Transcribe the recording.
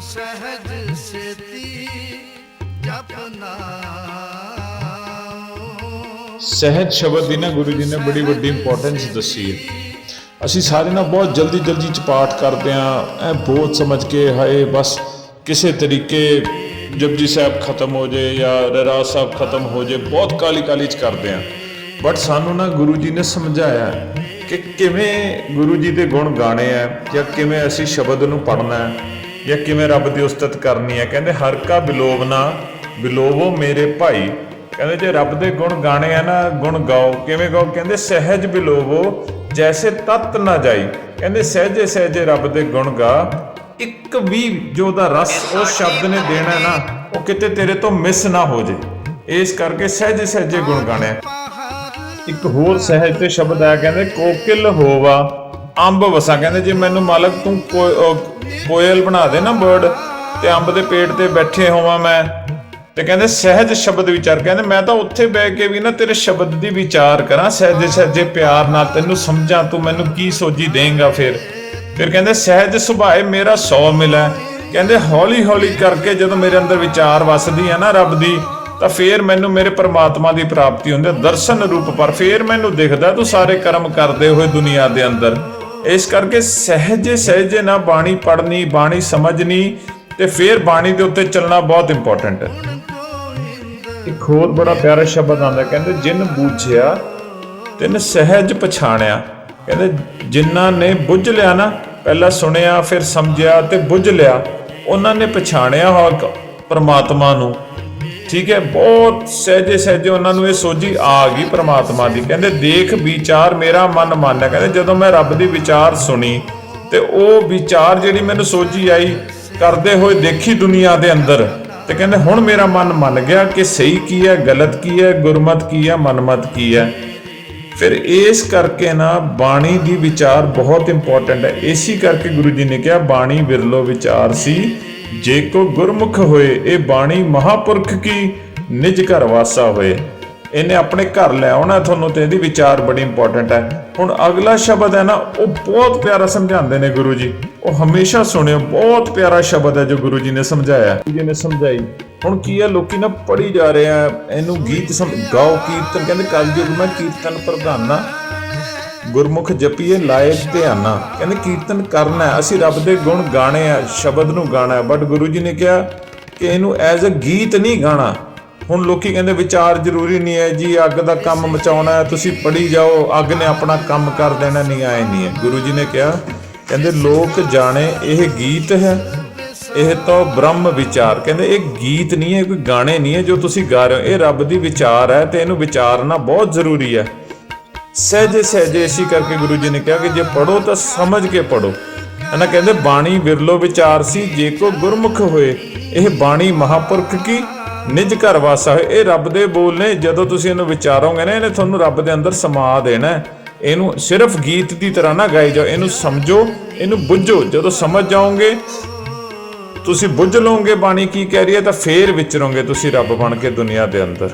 ਸਹਿਜ ਸੇਤੀ ਜਪਨਾ ਸਹਿਜ ਸ਼ਬਦ ਦੀ ਨਾ ਗੁਰੂ ਜੀ ਨੇ ਬੜੀ ਵੱਡੀ ਇੰਪੋਰਟੈਂਸ ਦੱਸੀ ਹੈ ਅਸੀਂ ਸਾਰੇ ਨਾ ਬਹੁਤ ਜਲਦੀ ਜਲਦੀ ਚ ਪਾਠ ਕਰਦੇ ਆ ਐ ਬਹੁਤ ਸਮਝ ਕੇ ਹਾਏ ਬਸ ਕਿਸੇ ਤਰੀਕੇ ਜਪਜੀ ਸਾਹਿਬ ਖਤਮ ਹੋ ਜੇ ਜਾਂ ਰਹਿਰਾਸ ਸਾਹਿਬ ਖਤਮ ਹੋ ਜੇ ਬਹੁਤ ਕਾਲੀ ਕਾਲੀ ਚ ਕਰਦੇ ਆ ਬਟ ਸਾਨੂੰ ਨਾ ਗੁਰੂ ਜੀ ਨੇ ਸਮਝਾਇਆ ਕਿ ਕਿਵੇਂ ਗੁਰੂ ਜੀ ਦੇ ਗੁਣ ਗਾਣੇ ਆ ਜਾਂ ਕਿਵੇਂ ਅਸੀਂ ਸ਼ਬਦ ਨੂੰ ਪੜ੍ਹਨਾ ਹੈ ਜਾਂ ਕਿਵੇਂ ਰੱਬ ਦੀ ਉਸਤਤ ਕਰਨੀ ਹੈ? ਕਹਿੰਦੇ, ਹਰ ਕਾ ਬਿਲੋਵਨਾ ਬਿਲੋਵੋ ਮੇਰੇ ਭਾਈ। ਕਹਿੰਦੇ, ਜੇ ਰੱਬ ਦੇ ਗੁਣ ਗਾਣੇ ਆ ਨਾ, ਗੁਣ ਗਾਓ। ਕਿਵੇਂ ਗਾਓ? ਕਹਿੰਦੇ, ਸਹਿਜ ਬਿਲੋਵੋ, ਜੈਸੇ ਤਤ ਨਾ ਜਾਈ। ਕਹਿੰਦੇ, ਸਹਿਜੇ ਸਹਿਜੇ ਰੱਬ ਦੇ ਗੁਣ ਗਾ। ਇੱਕ ਵੀ ਜੋ ਦਾ ਰਸ ਉਸ ਸ਼ਬਦ ਨੇ ਦੇਣਾ ਨਾ, ਉਹ ਕਿਤੇ ਤੇਰੇ ਤੋਂ ਮਿਸ ਨਾ ਹੋ ਜੇ। ਇਸ ਕਰਕੇ ਸਹਿਜੇ ਸਹਿਜੇ ਗੁਣ ਗਾਣੇ ਆ। ਇੱਕ ਹੋਰ ਸਹਿਜ ਤੇ ਸ਼ਬਦ ਆ, ਕਹਿੰਦੇ, ਕੋਕਿਲ ਹੋਵਾ। ਅੰਬ ਵਸਾ। ਕਹਿੰਦੇ ਜੇ ਮੈਨੂੰ ਮਾਲਕ ਤੂੰ ਕੋਇਲ ਬਣਾ ਦੇ ਨਾ ਬਰਡ ਤੇ ਅੰਬ ਦੇ ਪੇਟ ਤੇ ਬੈਠੇ ਹੋਵਾਂ ਮੈਂ। ਤੇ ਕਹਿੰਦੇ ਸਹਿਜ ਸ਼ਬਦ ਵਿਚਾਰ। ਕਹਿੰਦੇ ਮੈਂ ਤਾਂ ਉੱਥੇ ਬਹਿ ਕੇ ਵੀ ਨਾ ਤੇਰੇ ਸ਼ਬਦ ਦੀ ਵਿਚਾਰ ਕਰਾਂ, ਸਹਿਜੇ ਸਹਿਜੇ ਪਿਆਰ ਨਾਲ ਤੈਨੂੰ ਸਮਝਾਂ, ਤੂੰ ਮੈਨੂੰ ਕੀ ਸੋਝੀ ਦੇਂਗਾ ਫਿਰ? ਫਿਰ ਕਹਿੰਦੇ ਸਹਿਜ ਸੁਭਾਏ ਮੇਰਾ ਸੌ ਮਿਲੈ। ਕਹਿੰਦੇ ਹੌਲੀ ਹੌਲੀ ਕਰਕੇ ਜਦੋਂ ਮੇਰੇ ਅੰਦਰ ਵਿਚਾਰ ਵਸਦੀ ਹੈ ਨਾ ਰੱਬ ਦੀ, ਤਾਂ ਫੇਰ ਮੈਨੂੰ ਮੇਰੇ ਪਰਮਾਤਮਾ ਦੀ ਪ੍ਰਾਪਤੀ ਹੁੰਦੀ ਹੈ ਦਰਸ਼ਨ ਰੂਪ ਪਰ ਫੇਰ ਮੈਨੂੰ ਦਿਖਦਾ ਤੂੰ ਸਾਰੇ ਕਰਮ ਕਰਦੇ ਹੋਏ ਦੁਨੀਆ ਦੇ ਅੰਦਰ। ਇਸ ਕਰਕੇ ਸਹਿਜੇ ਸਹਿਜੇ ਨਾ ਬਾਣੀ ਪੜਨੀ ਬਾਣੀ ਸਮਝਣੀ ਤੇ ਫੇਰ ਬਾਣੀ ਦੇ ਉੱਤੇ ਚੱਲਣਾ ਬਹੁਤ ਇੰਪੋਰਟੈਂਟ ਹੈ। ਇੱਕ ਹੋਰ ਬੜਾ ਪਿਆਰਾ ਸ਼ਬਦ ਆਉਂਦਾ ਕਹਿੰਦੇ ਜਿਨ ਬੂਝਿਆ ਤਿਨ ਸਹਿਜ ਪਛਾਣਿਆ। ਕਹਿੰਦੇ ਜਿਨ੍ਹਾਂ ਨੇ ਬੁੱਝ ਲਿਆ ਨਾ ਪਹਿਲਾਂ ਸੁਣਿਆ ਫਿਰ ਸਮਝਿਆ ਤੇ ਬੁੱਝ ਲਿਆ ਉਹਨਾਂ ਨੇ ਪਛਾਣਿਆ ਹੋ ਪ੍ਰਮਾਤਮਾ ਨੂੰ। ਠੀਕ ਹੈ, ਬਹੁਤ ਸਹਿਜੇ ਸਹਿਜੇ ਉਹਨਾਂ ਨੂੰ ਇਹ ਸੋਝੀ ਆ ਗਈ ਪ੍ਰਮਾਤਮਾ ਦੀ। ਕਹਿੰਦੇ, ਦੇਖ ਵਿਚਾਰ ਮੇਰਾ ਮਨ ਮੰਨਿਆ ਕਹਿੰਦੇ, ਜਦੋਂ ਮੈਂ ਰੱਬ ਦੀ ਵਿਚਾਰ ਸੁਣੀ ਤੇ ਉਹ ਵਿਚਾਰ ਜਿਹੜੀ ਮੈਨੂੰ ਸੋਝੀ ਆਈ, ਕਰਦੇ ਹੋਏ ਦੇਖੀ ਦੁਨੀਆ ਦੇ ਅੰਦਰ, ਤੇ ਕਹਿੰਦੇ, ਹੁਣ ਮੇਰਾ ਮਨ ਮੰਨ ਗਿਆ ਕਿ ਸਹੀ ਕੀ ਹੈ, ਗਲਤ ਕੀ ਹੈ, ਗੁਰਮਤ ਕੀ ਹੈ, ਮਨਮਤ ਕੀ ਹੈ। ਫਿਰ ਇਸ ਕਰਕੇ ਨਾ ਬਾਣੀ ਦੀ ਵਿਚਾਰ ਬਹੁਤ ਇੰਪੋਰਟੈਂਟ ਹੈ। ਇਸੇ ਕਰਕੇ ਗੁਰੂ ਜੀ ਨੇ ਕਿਹਾ, ਬਾਣੀ ਵਿਰਲੋ ਵਿਚਾਰ ਸੀ। ਜੇ ਕੋ ਗੁਰਮੁਖ ਹੋਏ, ਇਹ ਬਾਣੀ ਮਹਾਪੁਰਖ ਕੀ? ਨਿਜ ਘਰ ਵਾਸਾ ਹੋਏ। ਇਹਨੇ ਆਪਣੇ ਘਰ ਲੈ ਆਉਣਾ ਤੁਹਾਨੂੰ ਤੇ ਇਹਦੀ ਵਿਚਾਰ ਬੜੀ ਇੰਪੋਰਟੈਂਟ ਹੈ। ਹੁਣ ਅਗਲਾ ਸ਼ਬਦ ਹੈ ਨਾ, ਉਹ ਬਹੁਤ ਪਿਆਰਾ ਸਮਝਾਉਂਦੇ ਨੇ ਗੁਰੂ ਜੀ। ਉਹ ਹਮੇਸ਼ਾ ਸੁਣਿਓ, ਬਹੁਤ ਪਿਆਰਾ ਸ਼ਬਦ ਹੈ ਜੋ ਗੁਰੂ ਜੀ ਨੇ ਸਮਝਾਇਆ। ਜੀ ਨੇ ਸਮਝਾਈ। ਹੁਣ ਕੀ ਹੈ, ਲੋਕੀ ਨਾ ਪੜੀ ਜਾ ਰਹੇ ਆ, ਇਹਨੂੰ ਗੀਤ ਸਮ ਗਾਓ ਕੀਰਤਨ। ਕਹਿੰਦੇ, ਕਲਯੁਗ ਮੈਂ ਕੀਰਤਨ ਪ੍ਰਧਾਨਾ ਗੁਰਮੁਖ ਜਪੀਏ ਲਾਏ ਧਿਆਨਾ। ਕਹਿੰਦੇ ਕੀਰਤਨ ਕਰਨਾ ਅਸੀਂ ਰੱਬ ਦੇ ਗੁਣ ਗਾਣੇ ਆ, ਸ਼ਬਦ ਨੂੰ ਗਾਣਾ ਬਟ ਗੁਰੂ ਜੀ ਨੇ ਕਿਹਾ ਕਿ ਇਹਨੂੰ ਐਜ਼ ਅ ਗੀਤ ਨਹੀਂ ਗਾਣਾ। ਹੁਣ ਲੋਕੀ ਕਹਿੰਦੇ ਵਿਚਾਰ ਜ਼ਰੂਰੀ ਨਹੀਂ ਹੈ ਜੀ, ਅੱਗ ਦਾ ਕੰਮ ਮਚਾਉਣਾ ਹੈ, ਤੁਸੀਂ ਪੜੀ ਜਾਓ, ਅੱਗ ਨੇ ਆਪਣਾ ਕੰਮ ਕਰ ਦੇਣਾ, ਨਹੀਂ ਆਏ ਨਹੀਂ ਹੈ। ਗੁਰੂ ਜੀ ਨੇ ਕਿਹਾ, ਕਹਿੰਦੇ ਲੋਕ ਜਾਣੇ ਇਹ ਗੀਤ ਹੈ, ਇਹ ਤਾਂ ਬ੍ਰਹਮ ਵਿਚਾਰ। ਕਹਿੰਦੇ ਇਹ ਗੀਤ ਨਹੀਂ ਹੈ ਕੋਈ ਗਾਣੇ ਨਹੀਂ ਹੈ ਜੋ ਤੁਸੀਂ ਗਾ ਰਹੇ ਹੋ। ਇਹ ਰੱਬ ਦੀ ਵਿਚਾਰ ਹੈ ਤੇ ਇਹਨੂੰ ਵਿਚਾਰਨਾ ਬਹੁਤ ਜ਼ਰੂਰੀ ਹੈ। ਸਹਿਜੇ ਸਹਿਜੇ ਇਸੀ ਕਰਕੇ ਗੁਰੂ ਜੀ ਨੇ ਕਿਹਾ ਕਿ ਜੇ ਪੜੋ ਤਾਂ ਸਮਝ ਕੇ ਪੜੋ ਹਨਾ ਕਹਿੰਦੇ ਬਾਣੀ ਵਿਰਲੋ ਵਿਚਾਰ ਸੀ, ਜੇ ਕੋ ਗੁਰਮੁਖ ਹੋਏ, ਇਹ ਬਾਣੀ ਮਹਾਪੁਰਖ ਕੀ? ਨਿਜ ਘਰ ਵਾਸਾ ਹੋਏ। ਇਹ ਰੱਬ ਦੇ ਬੋਲ ਨੇ, ਜਦੋਂ ਤੁਸੀਂ ਇਹਨੂੰ ਵਿਚਾਰੋਗੇ ਨਾ, ਇਹਨੇ ਤੁਹਾਨੂੰ ਰੱਬ ਦੇ ਅੰਦਰ ਸਮਾ ਦੇਣਾ। ਇਹਨੂੰ ਸਿਰਫ ਗੀਤ ਦੀ ਤਰ੍ਹਾਂ ਨਾ ਗਾਈ ਜਾਓ। ਇਹਨੂੰ ਸਮਝੋ, ਇਹਨੂੰ ਬੁੱਝੋ। ਜਦੋਂ ਸਮਝ ਜਾਓਗੇ, ਤੁਸੀਂ ਬੁੱਝ ਲਓਗੇ ਬਾਣੀ ਕੀ ਕਹਿ ਰਹੀ ਹੈ, ਤਾਂ ਫੇਰ ਵਿਚਰੋਗੇ ਤੁਸੀਂ ਰੱਬ ਬਣ ਕੇ ਦੁਨੀਆ ਦੇ ਅੰਦਰ।